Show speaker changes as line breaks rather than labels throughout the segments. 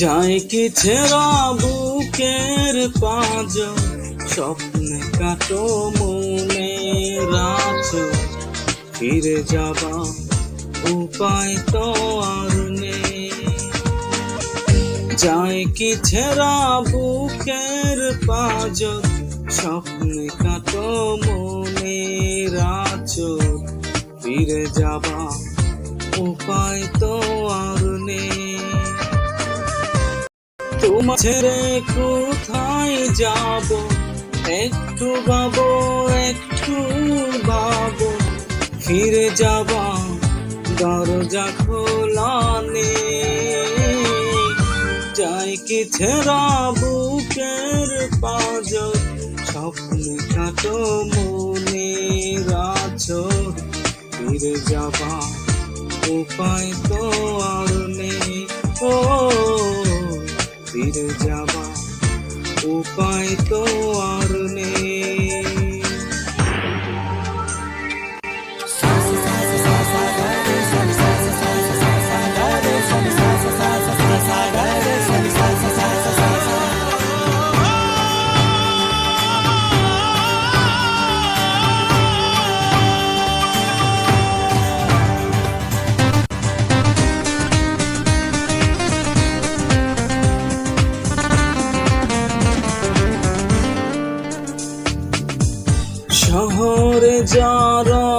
যায় কি ছেঁড়া বুকের পাঁজ? স্বপ্নে কাটো মনে রাজ ফিরে যাবা, উপায় তো আর নেই। কি ছেঁড়া বুকের পাঁজ? স্বপ্নে কাটো মনে রাজ ফিরে যাবা, উপায় তো আর নেই। তোমার ছেড়ে কোথায় যাব একটু ভাবো একটু ভাবো ফিরে যাবা দরজা খোলা যাই কি ছেড়া বুকের পাজ স্বপ্নে কাটো মনে রাজ ফিরে যাবা উপায় তো আর নেই ও ফিরে যাবা উপায় তো আর নেই।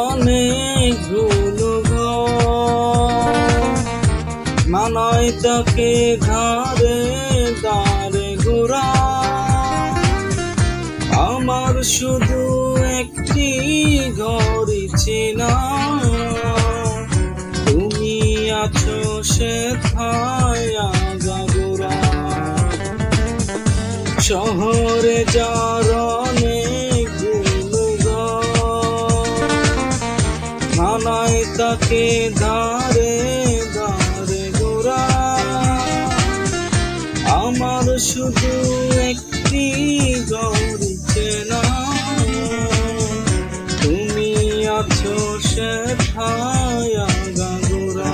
অনেকগুলো ঘর মানায় তাকে ধারে দাঁড়ে ঘোরা। আমার শুধু একটি ঘরই চেনা। তুমি আছো সে থায়া শহরে যার ধারে ধারে গোরা। আমার শুধু একটি গৌরী চেনা। তুমি আছো সে গাগুরা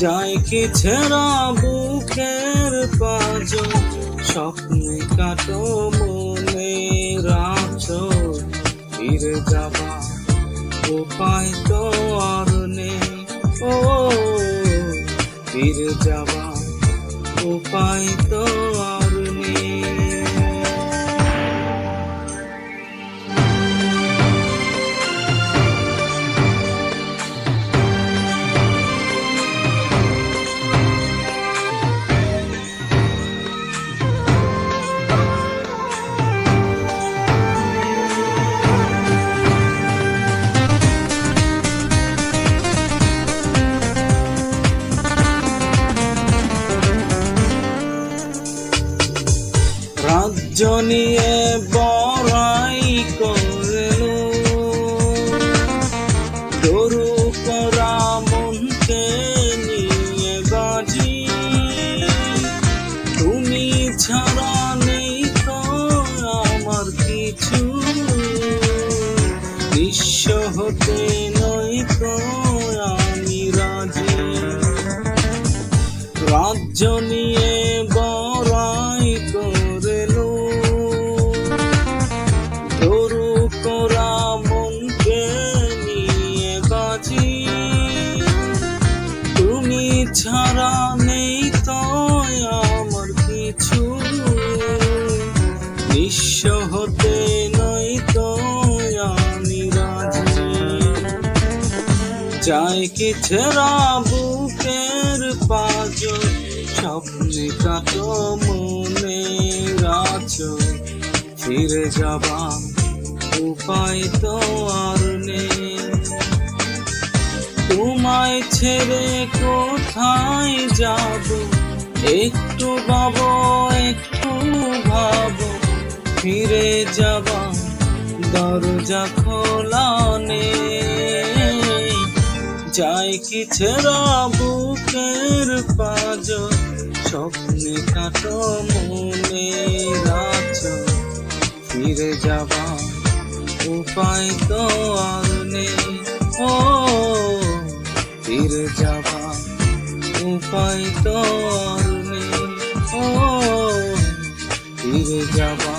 যায় কি ছেঁড়া বুকের পাজ স্বপ্নে কাটো মনে রাজ ফিরে যাবা উপায় তো আর নেই। ও ফিরে যাওয়া উপায় তো রাজ্য নিয়ে বড়াই করল। গরু করা মনকে নিয়ে বাজি। তুমি ছাড়া নেই তো আমার কিছু। বিশ্ব হতে নই তো আমি রাজি। রাজ্য নিয়ে ছাড়া নেই তো আমার কিছু। নিঃস্ব হতে নই তো আমি রাজি। চাই কি ছেঁড়া বুকের পাজ স্বপ্নে কাটো মনে রাজ। ফিরে যাবা উপায় তো আর নেই। তোমায় ছেড়ে কোথায় যাব? একটু ভাবো একটু ভাবো। ফিরে যাবা, দরজা খোলা যায় কি ছেঁড়া বুকের পাজ স্বপ্নে কাটো মনে রাজ ফিরে যাবা, উপায় তো আর নেই। ও ফিরে যাবা। উপায় তো নেই। ও ফিরে যাবার